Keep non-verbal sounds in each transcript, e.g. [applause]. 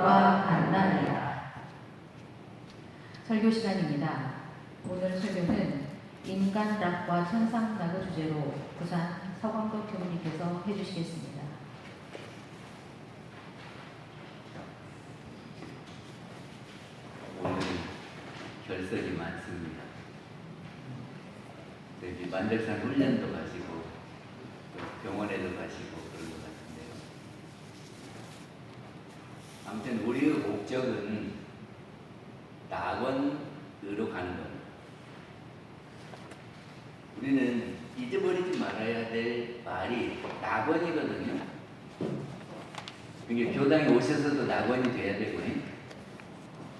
것과 같나니라. 설교 시간입니다. 오늘 설교는 인간락과 천상락을 주제로 부산 서광덕 교수님께서 해주시겠습니다. 오늘 결석이 많습니다. 여기 만들산 훈련도 가시고 또 병원에도 가시고 그런 것 같은데요. 아무튼 우리의 목적은 낙원으로 가는 겁니다. 우리는 잊어버리지 말아야 될 말이 낙원이거든요. 이게 교당에 오셔서도 낙원이 돼야 되고요.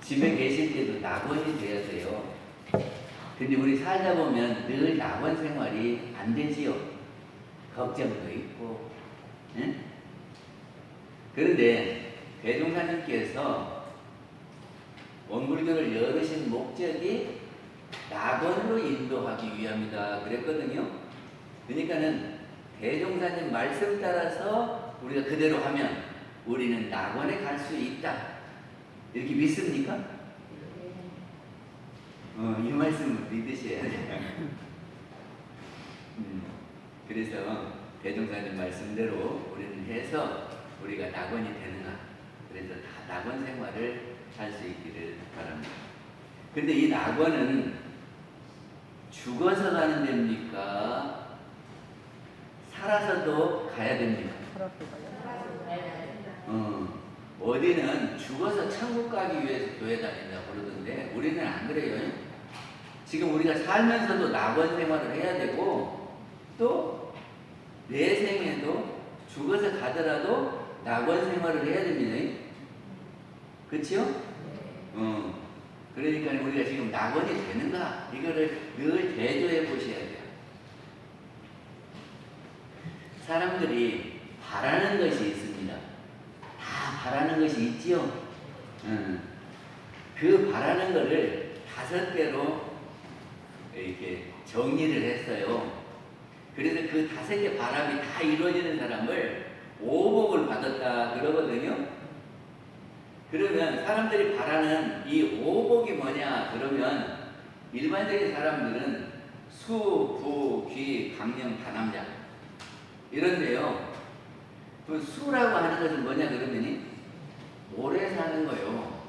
집에 계실 때도 낙원이 돼야 돼요. 근데 우리 살다 보면 늘 낙원 생활이 안 되지요. 걱정도 있고. 응? 그런데 대종사님께서 원불교를 열으신 목적이 낙원으로 인도하기 위함이다 그랬거든요. 그러니까는 대종사님 말씀 따라서 우리가 그대로 하면 우리는 낙원에 갈 수 있다. 이렇게 믿습니까? 어, 이 말씀을 믿으셔야 돼요. 음, 그래서 대종사님 말씀대로 우리는 해서 우리가 낙원이 되는가. 그래서 다 낙원 생활을 할수 있기를 바랍니다. 근데 이 낙원은 죽어서 가는 됩니까? 살아서도 가야 됩니까? 어, 어디는 죽어서 천국 가기 위해서 교회 다닌다고 그러던데 우리는 안 그래요. 지금 우리가 살면서도 낙원 생활을 해야 되고 또 내 생에도 죽어서 가더라도 낙원 생활을 해야 됩니다. 그렇죠? 어, 그러니까 우리가 지금 낙원이 되는가 이거를 늘 대조해 보셔야 돼요. 사람들이 바라는 것이 있습니다. 다 바라는 것이 있지요. 음. 그 바라는 것을 다섯 개로 이렇게 정리를 했어요. 그래서 그 다섯 개 바람이 다 이루어지는 사람을 오복을 받았다 그러거든요. 그러면 사람들이 바라는 이 오복이 뭐냐 그러면 일반적인 사람들은 수, 부, 귀, 강령, 다남자 이런데요. 그 수라고 하는 것은 뭐냐 그러면이 오래 사는 거요.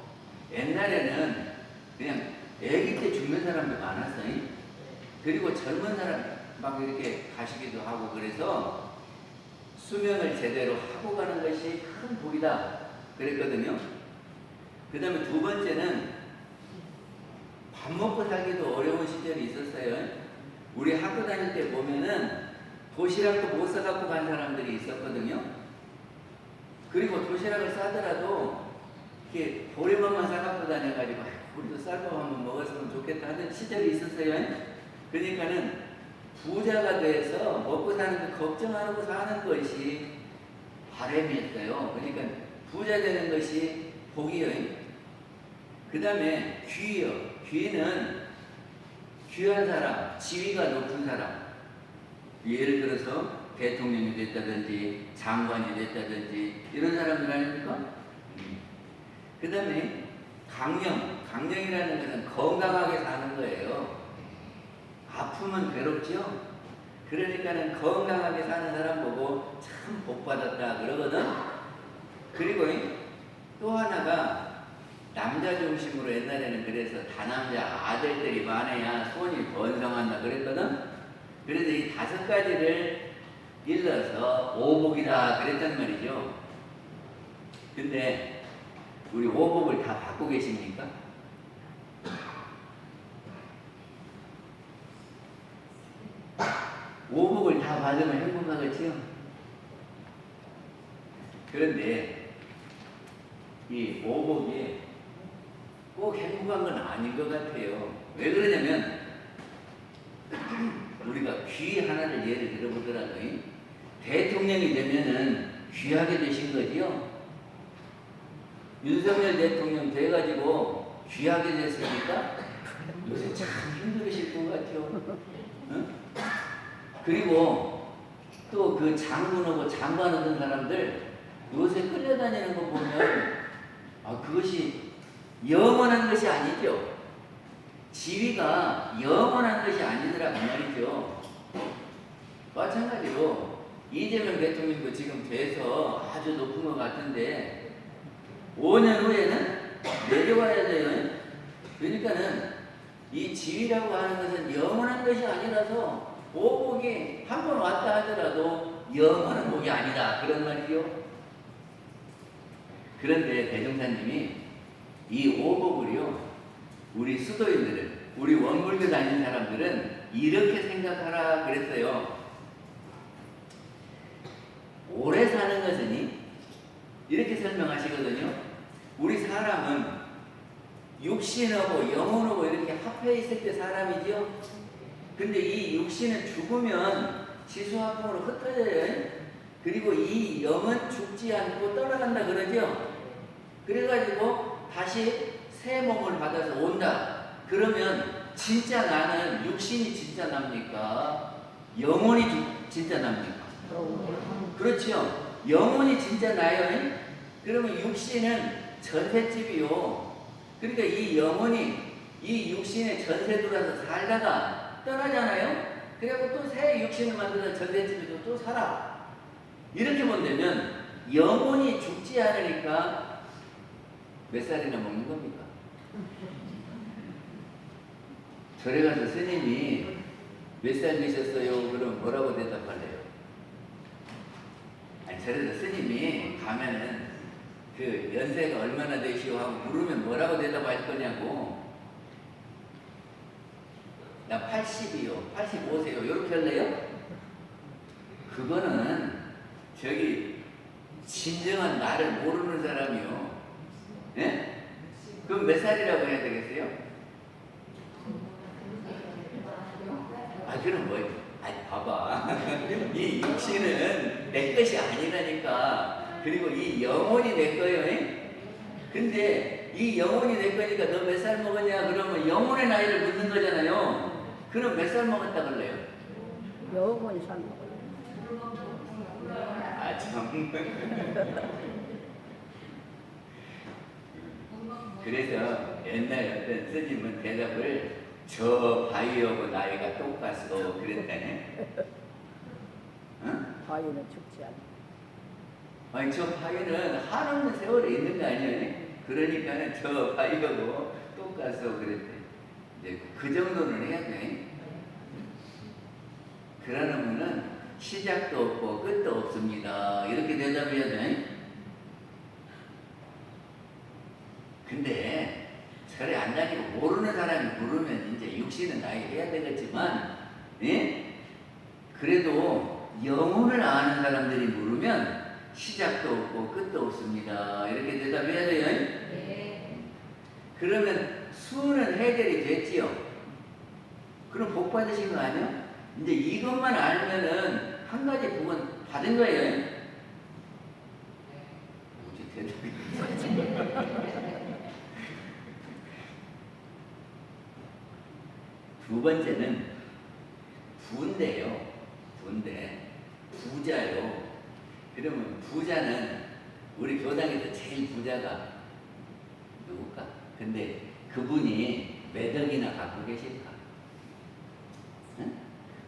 옛날에는 그냥 애기 때 죽는 사람도 많았어요. 그리고 젊은 사람 막 이렇게 가시기도 하고 그래서 수명을 제대로 하고 가는 것이 큰 복이다 그랬거든요. 그 다음에 두 번째는 밥 먹고 살기도 어려운 시절이 있었어요. 우리 학교 다닐 때 보면은 도시락도 못 사갖고 간 사람들이 있었거든요. 그리고 도시락을 싸더라도 이렇게 보리밥만 사갖고 다녀가지고 우리도 쌀밥 한번 먹었으면 좋겠다 하던 시절이 있었어요. 그러니까는 부자가 돼서 먹고 사는 거 걱정하고 사는 것이 바람이었어요. 그러니까 부자 되는 것이 복이요. 그 다음에 귀요. 귀는 귀한 사람, 지위가 높은 사람. 예를 들어서 대통령이 됐다든지 장관이 됐다든지 이런 사람들 아닙니까? 그 다음에 강령, 강령이라는 것은 건강하게 사는 거예요. 아프면 괴롭죠? 그러니까는 건강하게 사는 사람 보고 참 복받았다 그러거든? 그리고 또 하나가 남자 중심으로 옛날에는 그래서 다남자 아들들이 많아야 손이 번성한다 그랬거든? 그래서 이 다섯 가지를 일러서 오복이다 그랬단 말이죠. 근데 우리 오복을 다 받고 계십니까? 오복을 다 받으면 행복하겠지요? 그런데 이 오복이 꼭 행복한 건 아닌 것 같아요. 왜 그러냐면 [clears throat] 우리가 귀 하나를 예를 들어보더라도 대통령이 되면은 귀하게 되신 거지요. 윤석열 대통령 돼가지고 귀하게 됐으니까 요새 참 힘들으실 것 같아요. 응? 그리고 또 그 장군하고 장관 하던 사람들 요새 끌려다니는 거 보면 아 그것이 영원한 것이 아니죠. 지위가 영원한 것이 아니더라 그 말이죠. 마찬가지로 이재명 대통령도 지금 돼서 아주 높은 것 같은데 5년 후에는 내려와야 돼요. 그러니까는 이 지위라고 하는 것은 영원한 것이 아니라서 오복이 한 번 왔다 하더라도 영원한 복이 아니다 그런 말이죠. 그런데 대종사님이 이 오복을요 우리 수도인들은 우리 원불교 다니는 사람들은 이렇게 생각하라 그랬어요. 오래 사는 것은 이렇게 설명하시거든요. 우리 사람은 육신하고 영혼하고 이렇게 합해 있을 때 사람이지요. 근데 이 육신은 죽으면 지수화풍으로 흩어져요. 그리고 이 영은 죽지 않고 떠나간다 그러죠. 그래가지고 다시 새 몸을 받아서 온다. 그러면 진짜 나는 육신이 진짜 납니까? 영혼이 주- 진짜 납니까? 그렇죠. 영혼이 진짜 나요. 그러면 육신은 전셋집이요. 그러니까 이 영혼이 이 육신에 전세 들어와서 살다가 떠나잖아요. 그리고 또 새 육신을 만들어서 전셋집에도 또 살아. 이렇게 본다면 영혼이 죽지 않으니까 몇 살이나 먹는 겁니까? 절에 가서 스님이 몇 살 되셨어요? 그럼 뭐라고 대답할래요? 아니, 절에서 스님이 가면은 그 연세가 얼마나 되시오 하고 물으면 뭐라고 대답할 거냐고. 나 80이요, 85세요, 이렇게 할래요? 그거는 저기 진정한 나를 모르는 사람이요. 예? 그럼 몇 살이라고 해야 되겠어요? 아, 그럼 뭐예요? 아니, 봐봐. [laughs] 이 육신은 내 것이 아니라니까. 그리고 이 영혼이 내 거예요. 예? 근데 이 영혼이 내 거니까 너 몇 살 먹었냐? 그러면 영혼의 나이를 묻는 거잖아요. 그럼 몇 살 먹었다 그래요? 영원히 산 아, 참. [laughs] 그래서 옛날 어떤 스님은 대답을 저 바위하고 나이가 똑같소 그랬다네. 응? 바위는 죽지 않아. 아니 저 바위는 한없는 세월에 있는 거 아니에요? 그러니까는 저 바위하고 똑같소 그랬대. 이제 그 정도는 해야 돼. 그러면은 시작도 없고 끝도 없습니다. 이렇게 대답해야 돼. 근데 절에 안 다니고 모르는 사람이 육신은 나이 해야 되겠지만, 예? 그래도 영혼을 아는 사람들이 물으면 시작도 없고 끝도 없습니다. 이렇게 대답해야 돼요. 네. 그러면 수는 해결이 됐지요. 그럼 복 받으신 거 아니야? 이제 이것만 알면은 한 가지 복은 받은 거예요. 뭐지 대답이? 두 번째는 부인데요. 부인데 부자요. 그러면 부자는 우리 교당에서 제일 부자가 누굴까? 근데 그분이 몇 억이나 갖고 계실까? 응?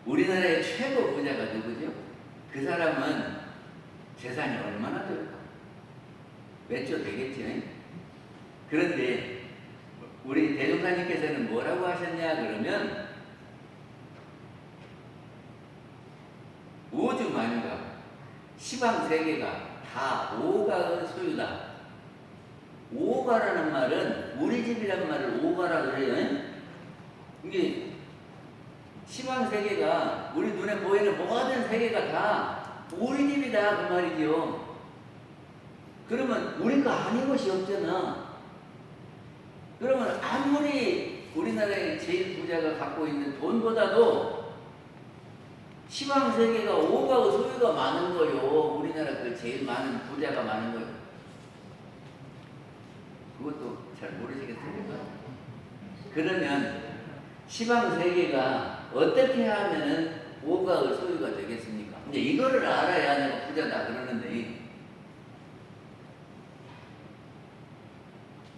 우리나라의 최고 부자가 누구죠? 그 사람은 재산이 얼마나 될까? 몇 조 되겠지? 그런데 우리 대종사님께서는 뭐라고 하셨냐 그러면 만유가 시방 세계가 다 오가의 소유다. 오가라는 말은 우리 집이란 말을 오가라 그래요. 이게 시방 세계가 우리 눈에 보이는 모든 세계가 다 우리 집이다 그 말이죠. 그러면 우리 거 아닌 것이 없잖아. 그러면 아무리 우리나라의 제일 부자가 갖고 있는 돈보다도 시방 세계가 오가의 소유가 많은 거요. 우리나라 그 제일 많은 부자가 많은 거요. 그것도 잘 모르시겠습니까? 그러면 시방 세계가 어떻게 하면은 오가의 소유가 되겠습니까? 이제 이거를 알아야 내가 부자다 그러는데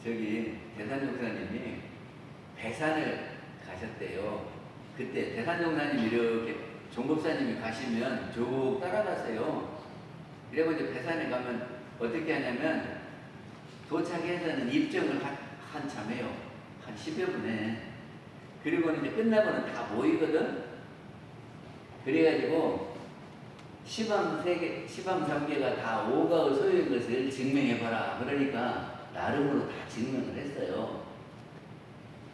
저기 대산종사님이 배산을 가셨대요. 그때 대산종사님 이렇게 종법사님이 가시면 쭉 따라가세요. 이래고 이제 배산에 가면 어떻게 하냐면 도착해서는 입정을 한, 한참 해요. 한 10여 분에. 그리고는 이제 끝나고는 다 모이거든. 그래가지고 시방 세계, 시방 삼계가 다 오가의 소유인 것을 증명해봐라. 그러니까 나름으로 다 증명을 했어요.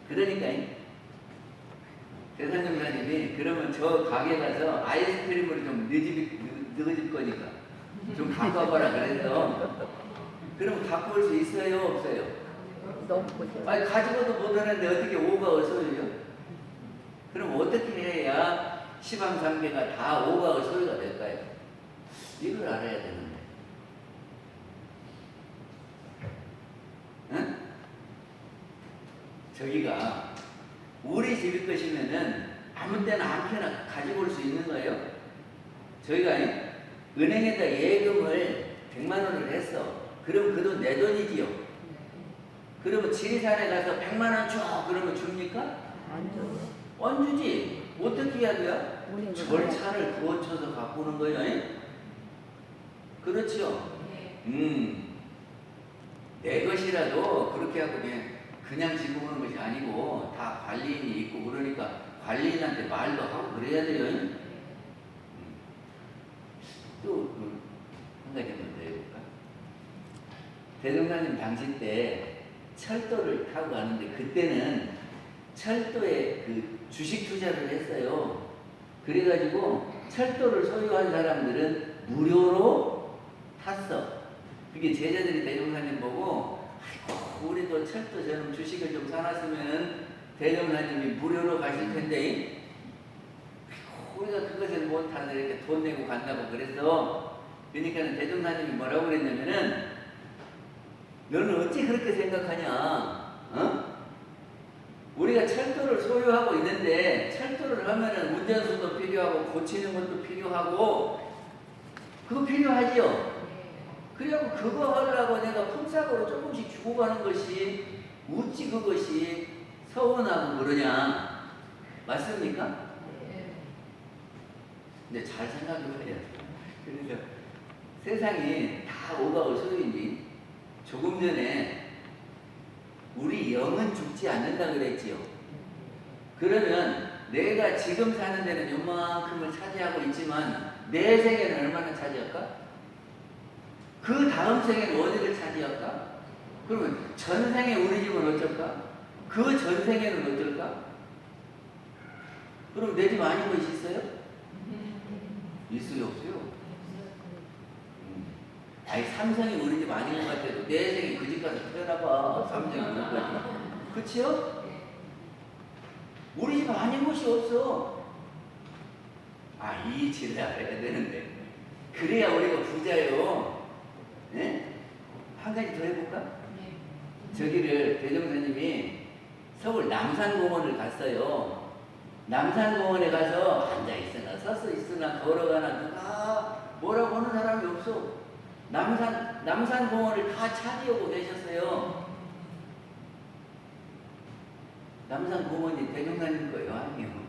그러니까 이 대산정사님이 그러면 저 가게 가서 아이스크림을 좀 늦을 거니까 좀 갖고 와봐라 그래서 그럼 갖고 올 수 있어요 없어요? 너무. 아니 가지고도 못하는데 어떻게 오가의 소유요? 그럼 어떻게 해야 시방삼계가 다 오가의 소유가 될까요? 이걸 알아야 되는데 응? 저기가 우리 집일 것이면은 아무 때나 아무렇게나 가지고 올 수 있는 거예요. 저희가 은행에다 예금을 100만 원을 했어. 그럼 그 돈 내 돈이지요. 그러면 지리산에 가서 100만 원 줘. 그러면 줍니까? 안 주지. 어떻게 해야 돼요? 절차를 거쳐서 갖고 오는 거예요. 잉? 그렇죠? 음. 내 것이라도 그렇게 하고 그냥, 그냥 지고 오는 것이 아니고 다 관리인이 있고 그러니까 관리인한테 말도 하고 그래야 돼요. 잉? 음. 또, 그, 한 가지만 더 해볼까? 대동사님 당시 때 철도를 타고 가는데 그때는 철도에 그 주식 투자를 했어요. 그래가지고 철도를 소유한 사람들은 무료로 탔어. 그게 제자들이 대종사님 보고 우리도 철도 저런 주식을 좀 사놨으면 대종사님이 무료로 가실 텐데 우리가 그것을 못 타서 이렇게 돈 내고 간다고 그래서 그러니까는 대종사님이 뭐라고 그랬냐면은 너는 어찌 그렇게 생각하냐? 어? 우리가 철도를 소유하고 있는데 철도를 하면은 운전수도 필요하고 고치는 것도 필요하고 그거 필요하지요. 그래갖고 그거 하려고 내가 품삯으로 조금씩 주고 가는 것이 어찌 그것이 서운하고 그러냐? 맞습니까? 근데 잘 생각해 봐야 돼. 그래서 세상이 다 오가고 소유이니 조금 전에 우리 영은 죽지 않는다 그랬지요. 그러면 내가 지금 사는 데는 요만큼을 차지하고 있지만 내 생에는 얼마나 차지할까? 그 다음 생에는 어디를 차지할까? 그러면 전생에 우리 집은 어쩔까? 그 전생에는 어떨까? 그럼 내 집 아닌 것이 있어요? 있어요 없어요? 음. 아니 삼성이 우리 집 아닌 것 같아도 내 생에 그집 가서 태어나봐 삼성이 우리 거지 그치요? 우리 집 아닌 곳이 없어 아이 이치를 알아야 되는데 그래야 우리가 부자예요 네? 한 가지 더 해볼까? 저기를 대종사님이 서울 남산공원을 갔어요 남산공원에 가서 앉아 있으나 서서 있으나 걸어가나 누가 뭐라고 하는 사람이 없어. 남산 남산공원을 다 차지하고 계셨어요. 남산공원이 대종사님 거예요, 아니요?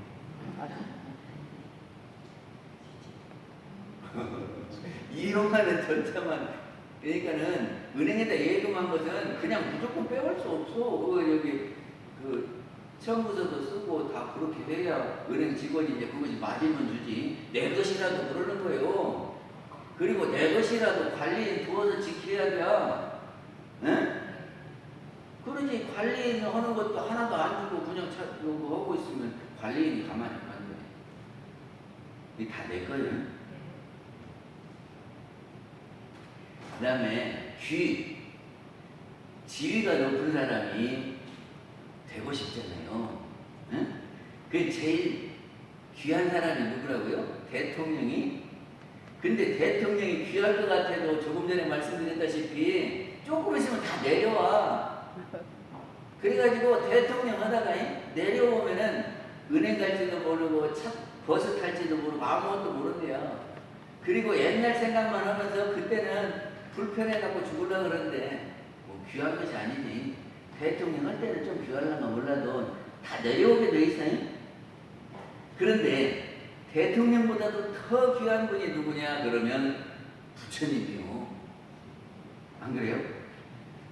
[laughs] 이용하는 전차만 그러니까는 은행에다 예금한 것은 그냥 무조건 빼올 수 없어. 그거 여기 그 처음부터도 쓰고 다 그렇게 해야 은행 직원이 이제 그것이 맞으면 주지. 내 것이라도 그러는 거예요. 그리고 내 것이라도 관리인 두어서 지켜야 돼. 응? 그러지 관리인 하는 것도 하나도 안 주고 그냥 차, 요거 하고 있으면 관리인이 가만히 안 돼. 이게 다 내 거예요. 그 다음에 귀. 지위가 높은 사람이 되고 싶잖아요. 응? 그 제일 귀한 사람이 누구라고요? 대통령이. 근데 대통령이 귀할 것 같아도 조금 전에 말씀드렸다시피 조금 있으면 다 내려와. 그래가지고 대통령 하다가 내려오면은 은행 갈지도 모르고 차, 버스 탈지도 모르고 아무것도 모른대요. 그리고 옛날 생각만 하면서 그때는 불편해갖고 죽으려고 그러는데 뭐 귀한 것이 아니니 대통령 할 때는 좀 귀하려면 몰라도 다 내려오게 돼 있어요. 그런데 대통령보다도 더 귀한 분이 누구냐 그러면 부처님이요. 안 그래요?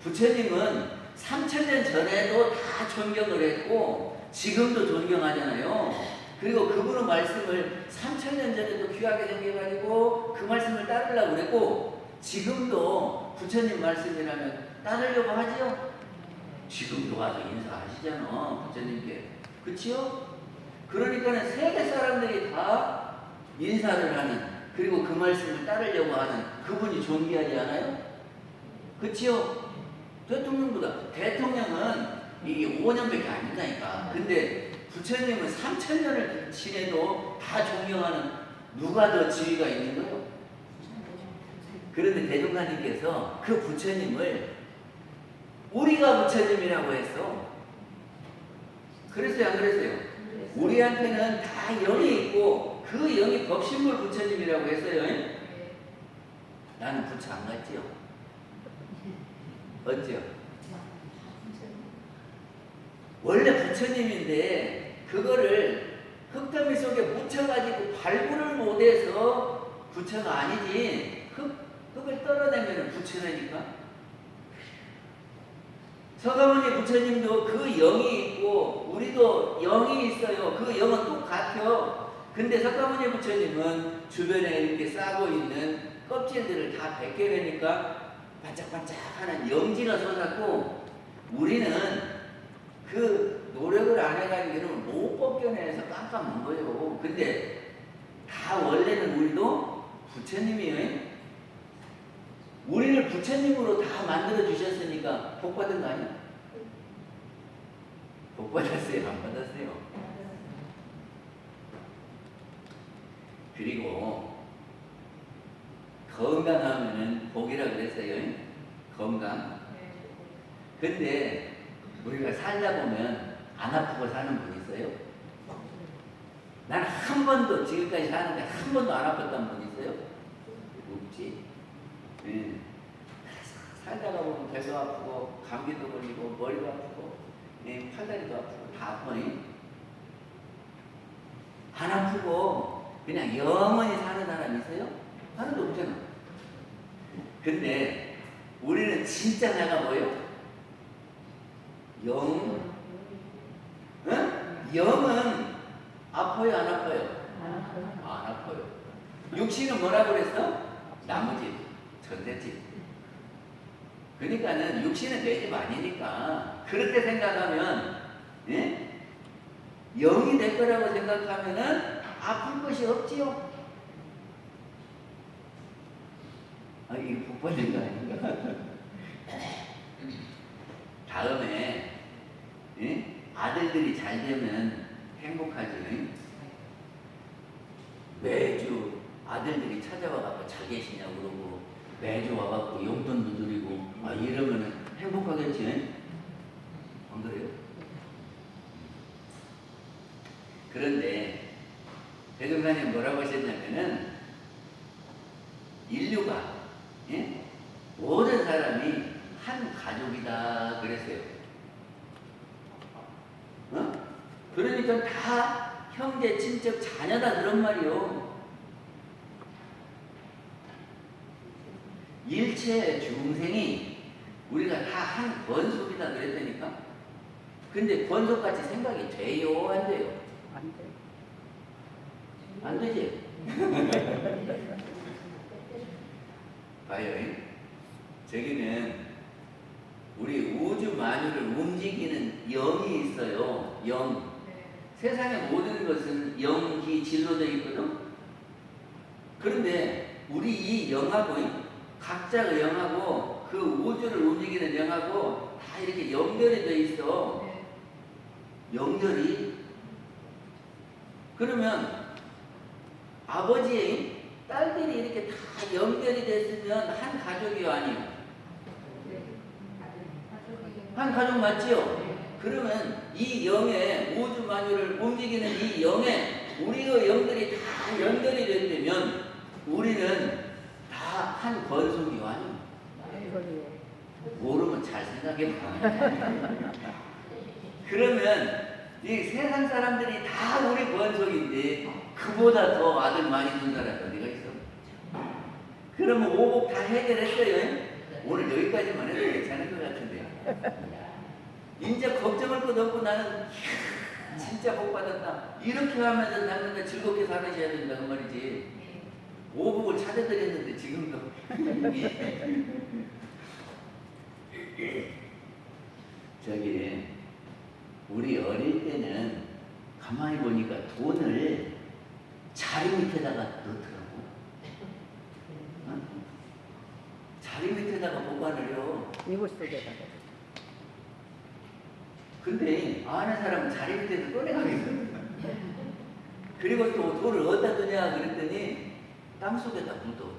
부처님은 3천년 전에도 다 존경을 했고 지금도 존경하잖아요. 그리고 그분의 말씀을 3천년 전에도 귀하게 생겨가지고 그 말씀을 따르려고 그랬고 지금도 부처님 말씀이라면 따르려고 하지요. 지금도 와서 인사하시잖아 부처님께 그치요? 그러니까는 세계 사람들이 다 인사를 하는 그리고 그 말씀을 따르려고 하는 그분이 존귀하지 않아요? 그치요? 대통령보다 대통령은 이게 5년밖에 안 된다니까 근데 부처님은 3천년을 지내도 다 존경하는 누가 더 지위가 있는 거요? 그런데 대종사님께서 그 부처님을 우리가 부처님이라고 했어. 그랬어요, 안 그랬어요? 우리한테는 다 영이 있고 그 영이 법신물 부처님이라고 했어요. 나는 부처 안 갔지요? 어찌요? [laughs] 원래 부처님인데 그거를 흙더미 속에 묻혀가지고 발굴을 못해서 부처가 아니지 흙, 흙을 떨어내면 부처라니까 서가모니 부처님도 그 영이 있고 우리도 영이 있어요. 그 영은 똑같아요. 근데 석가모니 부처님은 주변에 이렇게 싸고 있는 껍질들을 다 벗겨내니까 반짝반짝하는 영지가 솟았고 우리는 그 노력을 안 해가지고는 못 벗겨내서 깜깜한 거예요. 근데 다 원래는 우리도 부처님이에요. 우리를 부처님으로 다 만들어 주셨으니까 복 받은 거 아니야? 복 받았어요? 안 받았어요? 그리고 건강하면은 복이라 그랬어요. 건강. 근데 우리가 살다 보면 안 아프고 사는 분 있어요? 난 한 번도 지금까지 사는데 한 번도 안 아팠던 분 있어요? 없지. 예. 살다가 보면 배도 아프고 감기도 걸리고 머리도 아프고 아프고 다 아프니 안 아프고 그냥 영원히 사는 사람 있어요? 하나도 없잖아. 근데 우리는 진짜 내가 뭐예요? 영, 응? 영은 아파요, 안 아파요? 안 아파요. 육신은 뭐라 그랬어? 나무집, 전대집. 그러니까는 육신은 내 집 아니니까 그렇게 생각하면 예? 영이 내 거라고 생각하면은 아플 것이 없지요. 아 이게 복받은 거 아닌가? [laughs] 다음에 예? 아들들이 잘 되면 행복하지. 매주 아들들이 찾아와갖고 잘 계시냐고 그러고 매주 와갖고 용돈도 드리고 아 이러면은 행복하겠지? 안 그래요? 그런데 대종사님 뭐라고 하셨냐면은 인류가 예? 모든 사람이 한 가족이다 그랬어요. 어? 그러니까 다 형제, 친척, 자녀다 그런 말이요. 일체 중생이 우리가 다 한 권속이다 그랬다니까. 근데 권속같이 생각이 돼요, 안 돼요? 안 돼. 안 되지? 봐요. 잉? 저기는 우리 우주 만유를 움직이는 영이 있어요. 영. 세상의 모든 것은 영기 진로되어 있거든. 그런데 우리 이 영하고 이 각자의 영하고 그 우주를 움직이는 영하고 다 이렇게 연결이 돼 있어. 연결이. 그러면 아버지의 딸들이 이렇게 다 연결이 됐으면 한 가족이요 아니요? 한 가족 맞지요? 그러면 이 영의 우주 만유를 움직이는 이 영에 우리의 영들이 다 연결이 된다면 우리는 다한 건속이요 아니요? 모르면 잘 생각해 봐. [laughs] 그러면 이 세상 사람들이 다 우리 번속인데 그보다 더 아들 많이 둔 사람이 어디가 있어? 그러면 오복 다 해결했어요. 오늘 여기까지만 해도 괜찮을 것 같은데. 이제 걱정할 것도 없고 나는 진짜 복 받았다. 이렇게 하면서 당분간 즐겁게 살으셔야 된다 그 말이지. 오복을 찾아드렸는데 지금도. [laughs] 저기 우리 어릴 때는 가만히 보니까 돈을 자리 밑에다가 넣더라고. 어? 자리 밑에다가 보관을 해요. 이불 속에다가. 근데 아는 사람은 자리 밑에서 꺼내가겠어. [laughs] 그리고 또 돈을 어디다 두냐 그랬더니 땅 속에다 묻어.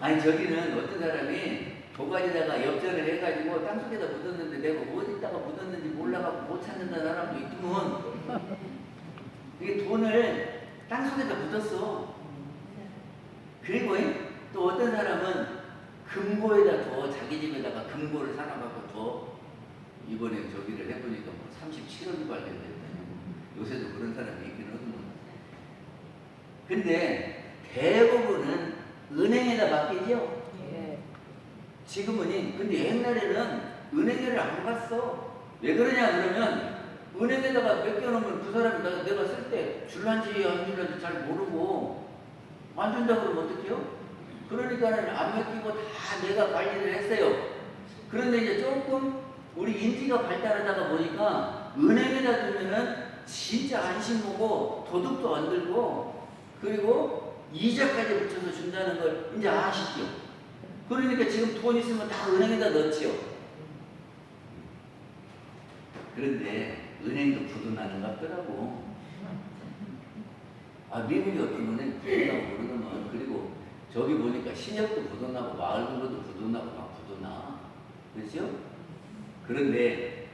아니 저기는 어떤 사람이 도가니다가 엽전을 해가지고 땅 속에다 묻었는데 내가 어디다가 묻었는지 몰라갖고 못 찾는다는 사람도 있더만 이게 돈을 땅 속에다 묻었어. 그리고 또 어떤 사람은 금고에다 둬 자기 집에다가 금고를 사놔갖고 둬 이번에 저기를 해보니까 뭐 37억이 발견됐다. 요새도 그런 사람이 있긴 하더만. 근데 대부분은 은행에다 맡기죠. 네. 지금은 근데 옛날에는 은행에를 안 갔어. 왜 그러냐 그러면 은행에다가 맡겨놓으면 그 사람이 나- 내가 쓸 때 줄란지 안 줄란지 잘 모르고 안 준다 그러면 어떡해요? 그러니까는 안 맡기고 다 내가 관리를 했어요. 그런데 이제 조금 우리 인지가 발달하다가 보니까 은행에다 두면은 진짜 안심하고 도둑도 안 들고 그리고 이자까지 붙여서 준다는 걸 이제 아시죠? 그러니까 지금 돈 있으면 다 은행에다 넣지요. 그런데 은행도 부도나는 것 같더라고. 아, 미국이 어떤 은행 부도나고 그러더만. 그리고 저기 보니까 신협도 부도나고 마을구로도 부도나고 막 부도나. 그렇죠? 그런데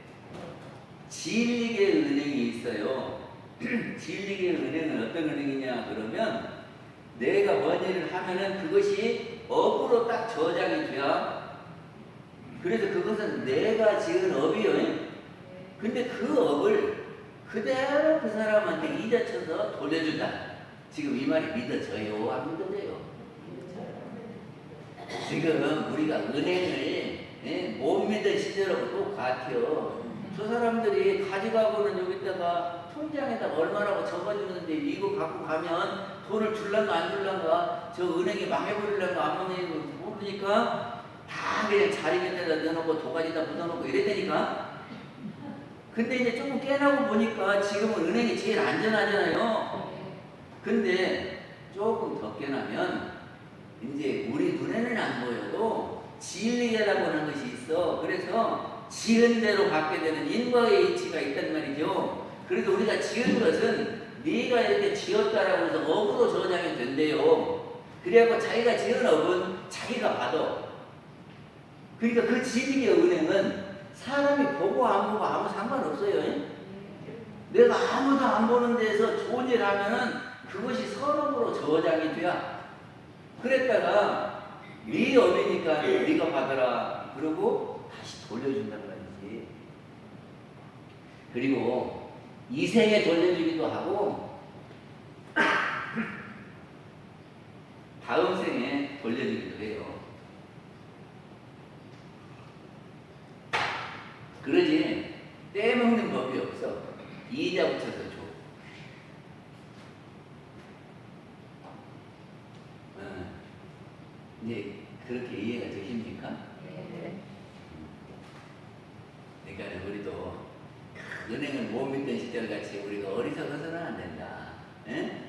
진리계 은행이 있어요. [clears throat] 진리계 은행은 어떤 은행이냐 그러면 내가 뭔 일을 하면은 그것이 업으로 딱 저장이 돼야 그래서 그것은 내가 지은 업이요. 근데 그 업을 그대로 그 사람한테 이자 쳐서 돌려준다. 지금 이 말이 믿어져요? 안 믿어져요? 지금 우리가 은행을 예, 못 믿은 시절하고 똑같아요. 저 사람들이 가져가고는 여기다가 통장에다 얼마라고 적어주는데 이거 갖고 가면 돈을 줄란가 안 줄란가 저 은행이 안 망해버릴란가 모르니까 다 그냥 자리 밑에다 넣어놓고 도가니다 묻어놓고 이랬다니까 근데 이제 조금 깨나고 보니까 지금은 은행이 제일 안전하잖아요 근데 조금 더 깨나면 이제 우리 눈에는 안 보여도 진리라고 하는 것이 있어. 그래서 지은 대로 받게 되는 인과의 이치가 있단 말이죠. 그래서 우리가 지은 것은 네가 이렇게 지었다라고 해서 업으로 저장이 된대요. 그래갖고 자기가 지은 업은 자기가 받아. 그러니까 그 진리의 은행은 사람이 보고 안 보고 아무 상관없어요. 내가 아무도 안 보는 데서 좋은 일 하면은 그것이 선업으로 저장이 돼야. 그랬다가 네 업이니까 네가 받아라. 그러고 다시 돌려준단 말이지. 그리고 이 생에 돌려주기도 하고 다음 생에 돌려주기도 해요. 그러지 떼먹는 법이 없어. 이자 붙여서 줘. 어, 이제 그렇게 이해가 되십니까? 네. 그러니까 우리도 은행을 못 믿던 시절 같이 우리가 어리석어서는 안 된다. 예?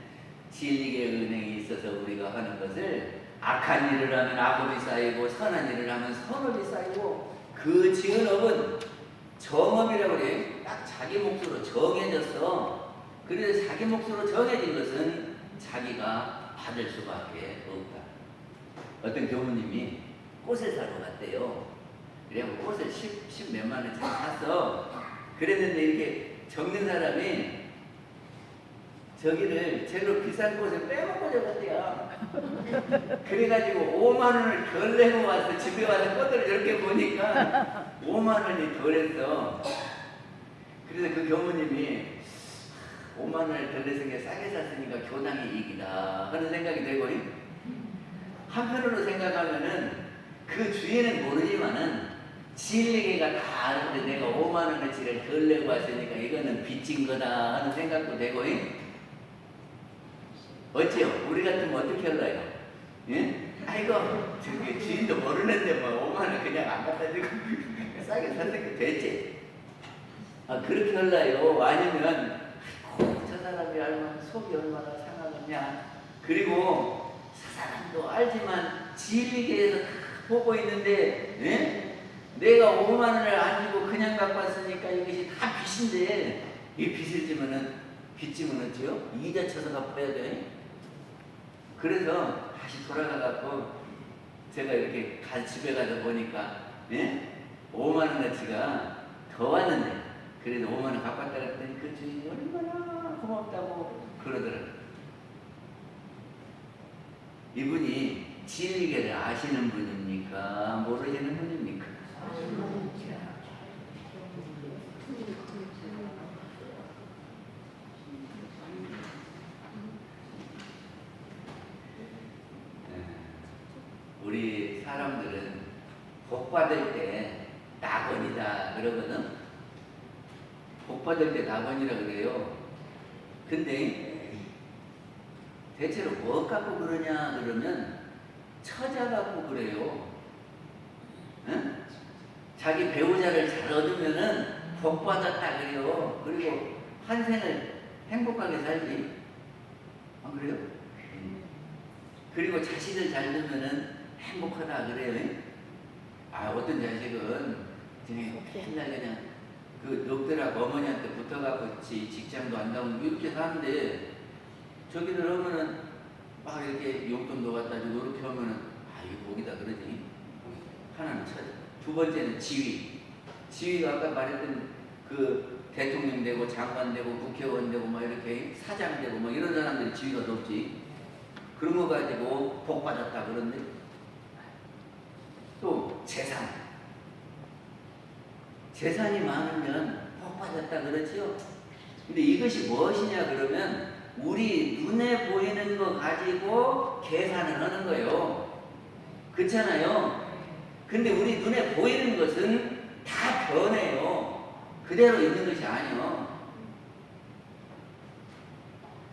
진리의 은행이 있어서 우리가 하는 것을 악한 일을 하면 악업이 쌓이고 선한 일을 하면 선업이 쌓이고 그 지은 업은 정업이라고 그래. 딱 자기 몫으로 정해졌어. 그래서 자기 몫으로 정해진 것은 자기가 받을 수밖에 없다. 어떤 교무님이 꽃을 사러 갔대요. 그래갖고 꽃을 10, 10 몇만 원짜리 샀어. 그랬는데 이렇게 적는 사람이 저기를 제로 비싼 꽃을 빼먹고 적었대요. 그래가지고 5만 원을 덜 내고 와서 집에 와서 꽃을 이렇게 보니까 5만 원이 덜했어. 그래서 그 교무님이 5만 원을 덜 내서 게 싸게 샀으니까 교당이 이익이다 하는 생각이 되고 한편으로 생각하면은 그 주인은 모르지만은 진리계가 다 아는데 내가 5만 원어치를 덜 내고 왔으니까 이거는 빚진 거다 하는 생각도 되고 어찌요? 우리 같으면 어떻게 할까요? 예? 아이고 저기 주인도 모르는데 뭐 5만 원 그냥 안 갖다 주고 [laughs] 싸게 샀으니까 됐지 아 그렇게 할라요? 아니면 저 사람이 얼마나 속이 얼마나 상하느냐 그리고 저 사람도 알지만 진리계에서 다 보고 있는데 예? 내가 5만 원을 안 주고 그냥 갖고 왔으니까 이것이 다 빚인데 이 빚을 지면은 빚 지면 어찌요? 이자 쳐서 갚아야 돼. 그래서 다시 돌아가 갖고 제가 이렇게 가 집에 가서 보니까 예? 5만 원어치가 더 왔는데 그래도 5만 원 갖고 왔다 그랬더니 그 주인이 얼마나 고맙다고 그러더라고요. 이분이 진리계를 아시는 분입니까? 모르시는 분입니까? 네. 우리 사람들은 복 받을 때 낙원이다 그러거든. 복 받을 때 낙원이라 그래요. 근데 대체로 뭐 갖고 그러냐 그러면 처자 갖고 그래요. 응? 자기 배우자를 잘 얻으면은 복 받았다 그래요. 그리고 한 생을 행복하게 살지. 안 그래요? 그리고 자식을 잘 두면은 행복하다 그래요. 아 어떤 자식은 그냥 맨날 그냥 그 놈들하고 어머니한테 붙어갖고 지 직장도 안 나오고 이렇게 사는데 저기들 하면은 막 이렇게 용돈도 갖다 주고 이렇게 하면은 아 이거 복이다 그러지. 하나는 처자. 두 번째는 지위. 지위가 아까 말했던 그 대통령 되고 장관 되고 국회의원 되고 막 이렇게 사장 되고 막 이런 사람들이 지위가 높지. 그런 거 가지고 복 받았다 그런데 또 재산 재산이 많으면 복 받았다 그러지요. 근데 이것이 무엇이냐 그러면 우리 눈에 보이는 거 가지고 계산을 하는 거예요. 그렇잖아요. 근데 우리 눈에 보이는 것은 다 변해요. 그대로 있는 것이 아니요.